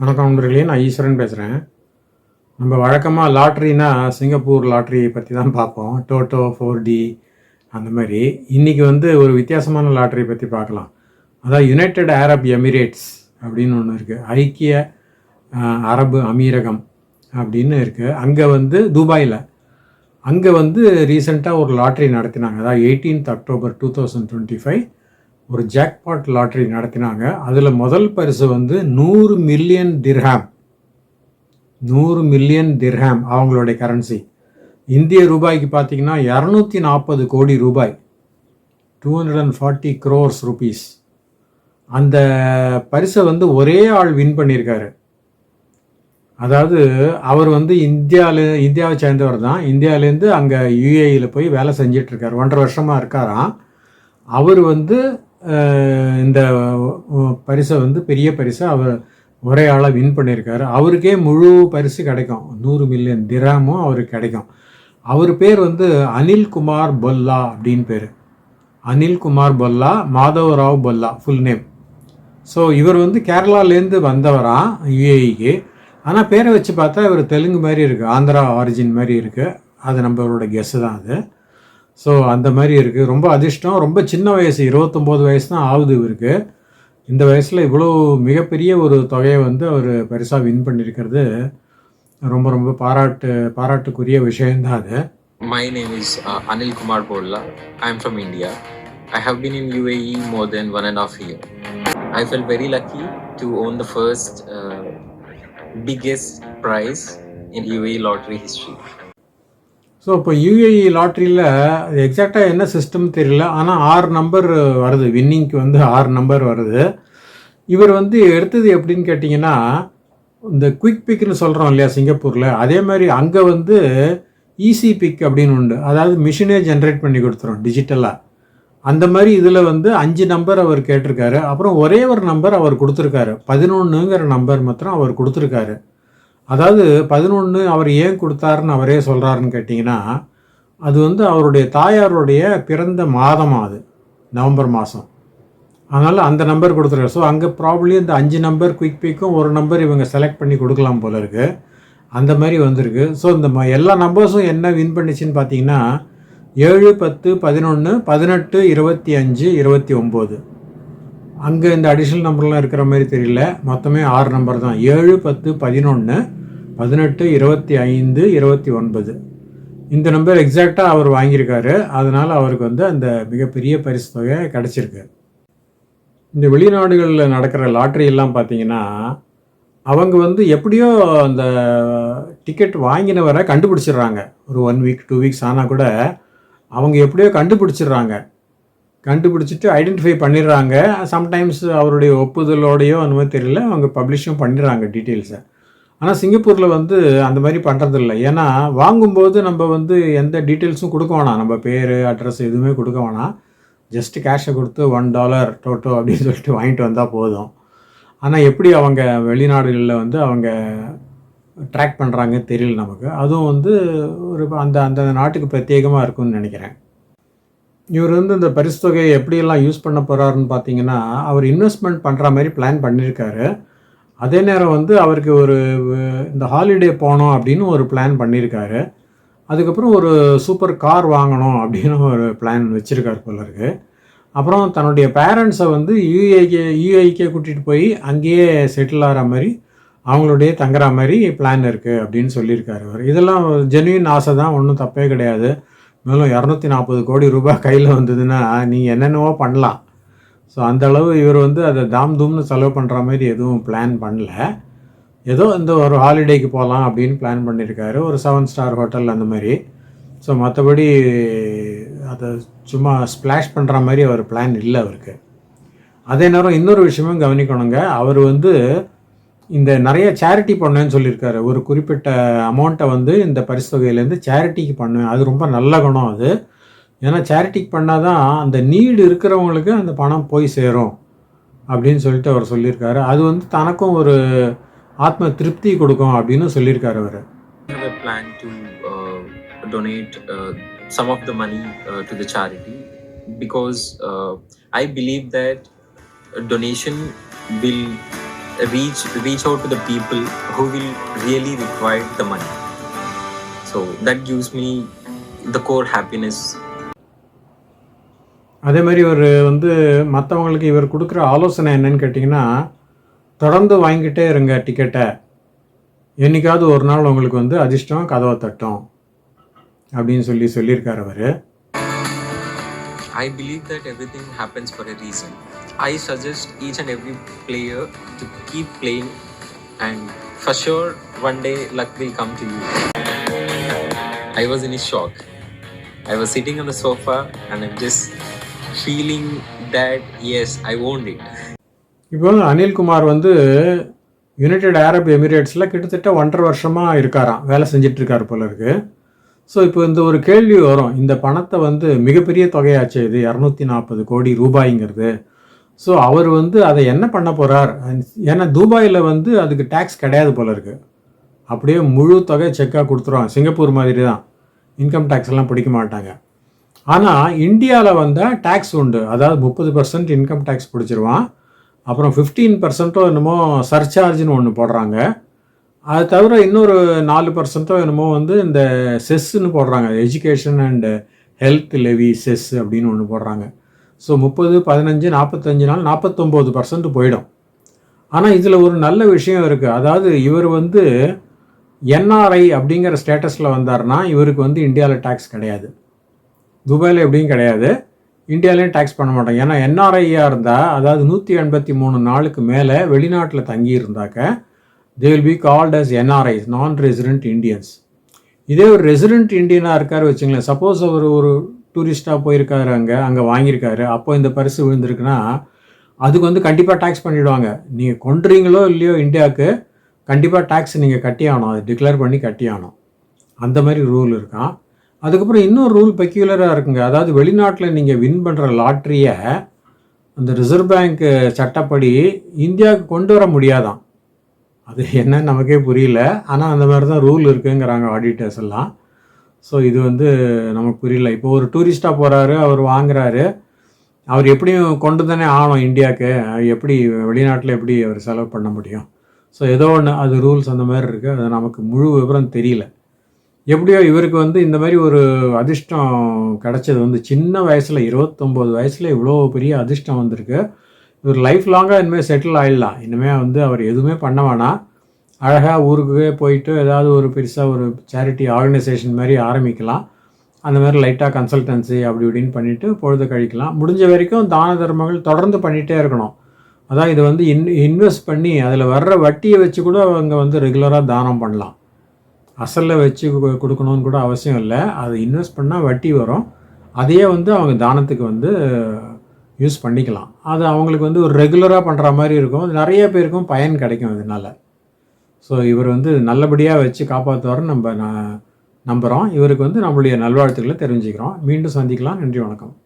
வணக்கம் நண்பர்களே நான் ஈஸ்வரன் பேசுகிறேன் நம்ம வழக்கமாக லாட்ரினா சிங்கப்பூர் லாட்ரி பற்றி தான் பார்ப்போம். டோட்டோ ஃபோர் டி அந்த மாதிரி. இன்றைக்கி வந்து ஒரு வித்தியாசமான லாட்ரி பற்றி பார்க்கலாம். அதான் யுனைடெட் அரப் எமிரேட்ஸ் அப்படின்னு ஒன்று இருக்குது ஐக்கிய அரபு அமீரகம் அப்படின்னு இருக்குது அங்கே வந்து துபாயில். அங்கே வந்து ரீசெண்டாக ஒரு லாட்ரி நடத்தினாங்க. அதாவது eighteenth October two thousand twenty five ஒரு ஜாக்பாட் லாட்ரி நடத்தினாங்க. அதில் முதல் பரிசு வந்து நூறு மில்லியன் திர்ஹாம் நூறு மில்லியன் திர்ஹாம் அவங்களுடைய கரன்சி இந்திய ரூபாய்க்கு பார்த்தீங்கன்னா இரநூத்தி நாற்பது கோடி ரூபாய். Two hundred and forty crores rupees அந்த பரிசை வந்து ஒரே ஆள் வின் பண்ணியிருக்காரு. அதாவது அவர் வந்து இந்தியாவில் இந்தியாவை சேர்ந்தவர் தான். இந்தியாவிலேருந்து அங்கே யுஏஇயில் போய் வேலை செஞ்சிட்ருக்கார். ஒன்றரை வருஷமாக இருக்காராம். அவர் வந்து இந்த பரிசை வந்து பெரிய பரிசை அவர் ஒரே ஆளாக வின் பண்ணியிருக்காரு அவருக்கே முழு பரிசு கிடைக்கும். நூறு மில்லியன் திராமும் அவருக்கு கிடைக்கும். அவர் பேர் வந்து அனில்குமார் பொல்லா அப்படின்னு பேர். அனில்குமார் பொல்லா மாதவராவ் பொல்லா ஃபுல் நேம் ஸோ இவர் வந்து கேரளாலேருந்து வந்தவராம் யுஏஇக்கு ஆனால் பேரை வச்சு பார்த்தா இவர் தெலுங்கு மாதிரி இருக்குது ஆந்திரா ஆரிஜின் மாதிரி இருக்குது அது நம்மளோட கெஸ்ஸு தான் அது. ஸோ அந்த மாதிரி இருக்குது ரொம்ப அதிர்ஷ்டம் ரொம்ப சின்ன வயசு இருபத்தொம்போது வயசு தான் ஆகுது இவருக்கு இந்த வயசில் இவ்வளோ மிகப்பெரிய ஒரு தொகையை வந்து அவர் பெருசாக வின் பண்ணியிருக்கிறது ரொம்ப ரொம்ப பாராட்டு பாராட்டுக்குரிய விஷயம்தான் அது my name is Anil Kumar Bolla I am from India I have been in UAE more than one and half year I feel very lucky to won the first biggest prize in UAE lottery history so இப்போ UAE லாட்ரியில் எக்ஸாக்டாக என்ன system தெரியல. ஆனால் ஆறு number வருது. வின்னிங்க்கு வந்து ஆறு நம்பர் வருது. இவர் வந்து எடுத்தது எப்படின்னு கேட்டிங்கன்னா இந்த குயிக் பிக்னு சொல்கிறோம் இல்லையா சிங்கப்பூரில். அதே மாதிரி அங்கே வந்து ஈஸி பிக் அப்படின்னு உண்டு. அதாவது மிஷினே ஜென்ரேட் பண்ணி கொடுத்துரும் டிஜிட்டலாக அந்த மாதிரி இதில் வந்து அஞ்சு நம்பர் அவர் கேட்டிருக்காரு. அப்புறம் ஒரே ஒரு நம்பர் அவர் கொடுத்துருக்காரு. பதினொன்றுங்கிற நம்பர் மாத்திரம் அவர் கொடுத்துருக்காரு. அதாவது பதினொன்று அவர் ஏன் கொடுத்தாருன்னு அவரே சொல்கிறாருன்னு கேட்டிங்கன்னா அது வந்து அவருடைய தாயாருடைய பிறந்த மாதம் அது நவம்பர் மாதம். அதனால் அந்த நம்பர் கொடுத்துருக்காரு. ஸோ அங்கே ப்ராப்ளி இந்த அஞ்சு நம்பர் குயிக் பிக்கும் ஒரு நம்பர் இவங்க செலக்ட் பண்ணி கொடுக்கலாம் போல இருக்குது அந்த மாதிரி வந்திருக்கு. ஸோ இந்த ம- எல்லா நம்பர்ஸும் என்ன வின் பண்ணிச்சின்னு பார்த்தீங்கன்னா ஏழு பத்து பதினொன்று பதினெட்டு இருபத்தி அஞ்சு இருபத்தி ஒம்பது. அங்கே இந்த அடிஷ்னல் நம்பர்லாம் இருக்கிற மாதிரி தெரியல. மொத்தமே ஆறு நம்பர் தான். ஏழு பத்து பதினொன்று பதினெட்டு இருபத்தி ஐந்து இருபத்தி ஒன்பது. இந்த நம்பர் எக்ஸாக்டாக அவர் வாங்கியிருக்காரு. அதனால் அவருக்கு வந்து அந்த மிகப்பெரிய பரிசு தொகை கிடச்சிருக்கு. இந்த வெளிநாடுகளில் நடக்கிற லாட்ரி எல்லாம் பார்த்தீங்கன்னா அவங்க வந்து எப்படியோ அந்த டிக்கெட் வாங்கினவரை கண்டுபிடிச்சிடுறாங்க. ஒரு ஒன் வீக் டூ வீக்ஸ் ஆனால் கூட அவங்க எப்படியோ கண்டுபிடிச்சிடுறாங்க. கண்டுபிடிச்சிட்டு ஐடென்டிஃபை பண்ணிடுறாங்க. சம்டைம்ஸ் அவருடைய ஒப்புதலோடையோ அந்த மாதிரி தெரியல. அவங்க பப்ளிஷும் பண்ணிடுறாங்க டீட்டெயில்ஸை ஆனால் சிங்கப்பூரில் வந்து அந்த மாதிரி பண்ணுறதில்ல ஏன்னா வாங்கும்போது நம்ம வந்து எந்த டீட்டெயில்ஸும் கொடுக்க வேணாம். நம்ம பேர் அட்ரஸ் எதுவுமே கொடுக்க வேணாம். ஜஸ்ட் கேஷை கொடுத்து ஒன் டாலர் டோட்டோ அப்படின்னு சொல்லிட்டு வாங்கிட்டு வந்தால் போதும். ஆனால் எப்படி அவங்க வெளிநாடுகளில் வந்து அவங்க ட்ராக் பண்ணுறாங்க தெரியல நமக்கு. அதுவும் வந்து ஒரு அந்த அந்த நாட்டுக்கு பிரத்யேகமாக இருக்கும்னு நினைக்கிறேன். இவர் வந்து இந்த பரிசு தொகையை எப்படியெல்லாம் யூஸ் பண்ண போகிறாருன்னு பார்த்தீங்கன்னா அவர் இன்வெஸ்ட்மெண்ட் பண்ணுற மாதிரி பிளான் பண்ணியிருக்காரு. அதே நேரம் வந்து அவருக்கு ஒரு இந்த ஹாலிடே போகணும் அப்படின்னு ஒரு பிளான் பண்ணியிருக்காரு அதுக்கப்புறம் ஒரு சூப்பர் கார் வாங்கணும் அப்படின்னு ஒரு பிளான் வச்சுருக்காரு போல இருக்கு. அப்புறம் தன்னுடைய பேரண்ட்ஸை வந்து யூஏகே யூஏக்கே கூட்டிகிட்டு போய் அங்கேயே செட்டில் ஆகிற மாதிரி அவங்களுடைய தங்குற மாதிரி பிளான் இருக்குது அப்படின்னு சொல்லியிருக்காரு அவர். இதெல்லாம் ஜென்யூன் ஆசை தான் ஒன்றும் தப்பே கிடையாது. மேலும் இரநூத்தி நாற்பது கோடி ரூபாய் கையில் வந்ததுன்னா நீங்கள் என்னென்னவோ பண்ணலாம். ஸோ அந்த அளவு இவர் வந்து அதை தாம் தூம்னு செலவு பண்ணுற மாதிரி எதுவும் பிளான் பண்ணல. ஏதோ இந்த ஒரு ஹாலிடேக்கு போகலாம் அப்படின்னு பிளான் பண்ணியிருக்காரு ஒரு செவன் ஸ்டார் ஹோட்டல் அந்த மாதிரி. ஸோ மற்றபடி அதை சும்மா ஸ்ப்ளாஷ் பண்ணுற மாதிரி அவர் பிளான் இல்லை அவருக்கு. அதே நேரம் இன்னொரு விஷயமும் கவனிக்கணுங்க. அவர் வந்து இந்த நிறைய சேரிட்டி பண்ணேன்னு சொல்லியிருக்காரு. ஒரு குறிப்பிட்ட அமௌண்ட்டை வந்து இந்த பரிசு தொகையிலேருந்து சேரிட்டிக்கு பண்ணுவேன். அது ரொம்ப நல்ல குணம் அது. ஏன்னா சேரிட்டிக்கு பண்ணால் தான் அந்த நீடு இருக்கிறவங்களுக்கு அந்த பணம் போய் சேரும் அப்படின்னு சொல்லிட்டு அவர் சொல்லியிருக்காரு அது வந்து தனக்கும் ஒரு ஆத்ம திருப்தி கொடுக்கும் அப்படின்னு சொல்லியிருக்காரு அவர் plan to donate some of the money to the charity because I believe that donation will reach reach out to the people who will really require the money so that gives me the core happiness அதே மாதிரி இவர் வந்து மற்றவங்களுக்கு இவர் கொடுக்குற ஆலோசனை என்னன்னு கேட்டிங்கன்னா தொடர்ந்து வாங்கிக்கிட்டே இருங்க டிக்கெட்டை என்றைக்காவது ஒரு நாள் உங்களுக்கு வந்து அதிர்ஷ்டம் கதவை தட்டும் அப்படின்னு சொல்லி சொல்லியிருக்கார் அவர் I believe that everything happens for a reason I suggest each and every player to keep playing and for sure one day luck will come to you i was in shock i was sitting on the sofa and i'm just feeling that yes I owned it இப்போ அனில்குமார் வந்து United Arab எமிரேட்ஸில் கிட்டத்தட்ட ஒன்றரை வருஷமாக இருக்காராம். வேலை செஞ்சுட்டு இருக்காரு போல இருக்கு. ஸோ இப்போ இந்த ஒரு கேள்வி வரும். இந்த பணத்தை வந்து மிகப்பெரிய தொகையாச்சு இது இரநூத்தி நாற்பது கோடி ரூபாய்ங்கிறது. ஸோ அவர் வந்து அதை என்ன பண்ண போகிறார் ஏன்னா துபாயில் வந்து அதுக்கு டேக்ஸ் கிடையாது போல இருக்கு. அப்படியே முழு தொகை செக்காக கொடுத்துருவாங்க. சிங்கப்பூர் மாதிரி தான் இன்கம் டேக்ஸ் எல்லாம் பிடிக்க மாட்டாங்க. ஆனால் இந்தியாவில் வந்தால் டேக்ஸ் உண்டு. அதாவது முப்பது பர்சன்ட் இன்கம் டேக்ஸ் பிடிச்சிருவான். அப்புறம் ஃபிஃப்டீன் பர்சன்ட்டோ என்னமோ சர்சார்ஜ்னு ஒன்று போடுறாங்க. அது தவிர இன்னொரு நாலு பர்சன்ட்டோ என்னமோ வந்து இந்த செஸ்ன்னு போடுறாங்க. Education and health levy cess அப்படின்னு ஒன்று போடுறாங்க. ஸோ முப்பது பதினஞ்சு நாற்பத்தஞ்சு நாள் நாற்பத்தொம்போது பர்சன்ட் போயிடும். ஆனால் இதில் ஒரு நல்ல விஷயம் இருக்குது அதாவது இவர் வந்து என்ஆர்ஐ அப்படிங்கிற ஸ்டேட்டஸில் வந்தார்னா இவருக்கு வந்து இந்தியாவில் டேக்ஸ் கிடையாது. துபாயில் எப்படியும் கிடையாது. இந்தியாவிலையும் டேக்ஸ் பண்ண மாட்டாங்க. ஏன்னா என்ஆர்ஐயாக இருந்தால் அதாவது நூற்றி எண்பத்தி மூணு நாளுக்கு மேலே வெளிநாட்டில் தங்கி இருந்தாக்க they will be called as NRIs non resident Indians இதே ஒரு ரெசிடென்ட் இண்டியனாக இருக்கார் வச்சுங்களேன். சப்போஸ் அவர் ஒரு டூரிஸ்ட்டாக போயிருக்காரு அங்கே அங்கே வாங்கியிருக்காரு. அப்போ இந்த பரிசு விழுந்திருக்குன்னா அதுக்கு வந்து கண்டிப்பாக டேக்ஸ் பண்ணிவிடுவாங்க நீங்கள் கொண்டுறீங்களோ இல்லையோ இந்தியாவுக்கு கண்டிப்பாக டேக்ஸ் நீங்கள் கட்டி ஆகணும் அதை டிக்ளேர் பண்ணி கட்டி ஆகணும் அந்த மாதிரி ரூல் இருக்கான் அதுக்கப்புறம் இன்னொரு ரூல் பெக்யூலராக இருக்குங்க. அதாவது வெளிநாட்டில் நீங்கள் வின் பண்ணுற லாட்ரியை அந்த ரிசர்வ் பேங்க் சட்டப்படி இந்தியாவுக்கு கொண்டு வர முடியாதான். அது என்ன நமக்கே புரியல. ஆனால் அந்த மாதிரி தான் ரூல் இருக்குங்கிறாங்க ஆடிட்டர்ஸ் எல்லாம். ஸோ இது வந்து நமக்கு புரியல. இப்போ ஒரு டூரிஸ்ட்டாக போகிறாரு அவர் வாங்குறாரு. அவர் எப்படியும் கொண்டு தானே ஆகணும் இந்தியாவுக்கு. எப்படி வெளிநாட்டில் எப்படி அவர் செலவு பண்ண முடியும்? ஸோ ஏதோ ஒன்று அது ரூல்ஸ் அந்த மாதிரி இருக்குது அது நமக்கு முழு விவரம் தெரியல. எப்படியோ இவருக்கு வந்து இந்த மாதிரி ஒரு அதிர்ஷ்டம் கிடச்சது. வந்து சின்ன வயசில் இருபத்தொம்போது வயசில் இவ்வளோ பெரிய அதிர்ஷ்டம் வந்திருக்கு. இவர் லைஃப் லாங்காக இனிமேல் செட்டில் ஆகிடலாம் இனிமேல் வந்து அவர் எதுவுமே பண்ண வேணாம். அழகாக ஊருக்கு போயிட்டு ஏதாவது ஒரு பெருசாக ஒரு சேரிட்டி ஆர்கனைசேஷன் மாதிரி ஆரம்பிக்கலாம். அந்த மாதிரி லைட்டாக கன்சல்டன்சி அப்படி இப்படின்னு பண்ணிவிட்டு பொழுது கழிக்கலாம். முடிஞ்ச வரைக்கும் தான தர்மங்கள் தொடர்ந்து பண்ணிகிட்டே இருக்கணும். அதான் இது வந்து இன் இன்வெஸ்ட் பண்ணி அதில் வர்ற வட்டியை வச்சு கூட அவங்க வந்து ரெகுலராக தானம் பண்ணலாம். அசலில் வச்சு கொடுக்கணும்னு கூட அவசியம் இல்லை. அதை இன்வெஸ்ட் பண்ணால் வட்டி வரும். அதையே வந்து அவங்க தானத்துக்கு வந்து யூஸ் பண்ணிக்கலாம். அது அவங்களுக்கு வந்து ஒரு ரெகுலராக பண்ணுற மாதிரி இருக்கும். நிறைய பேருக்கும் பயன் கிடைக்கும் இதனால். ஸோ இவர் வந்து நல்லபடியாக வச்சு காப்பாற்றுவார்னு நம்ம ந- நம்புகிறோம் இவருக்கு வந்து நம்மளுடைய நல்வாழ்த்துக்களை தெரிஞ்சுக்கிறோம் மீண்டும் சந்திக்கலாம். நன்றி வணக்கம்.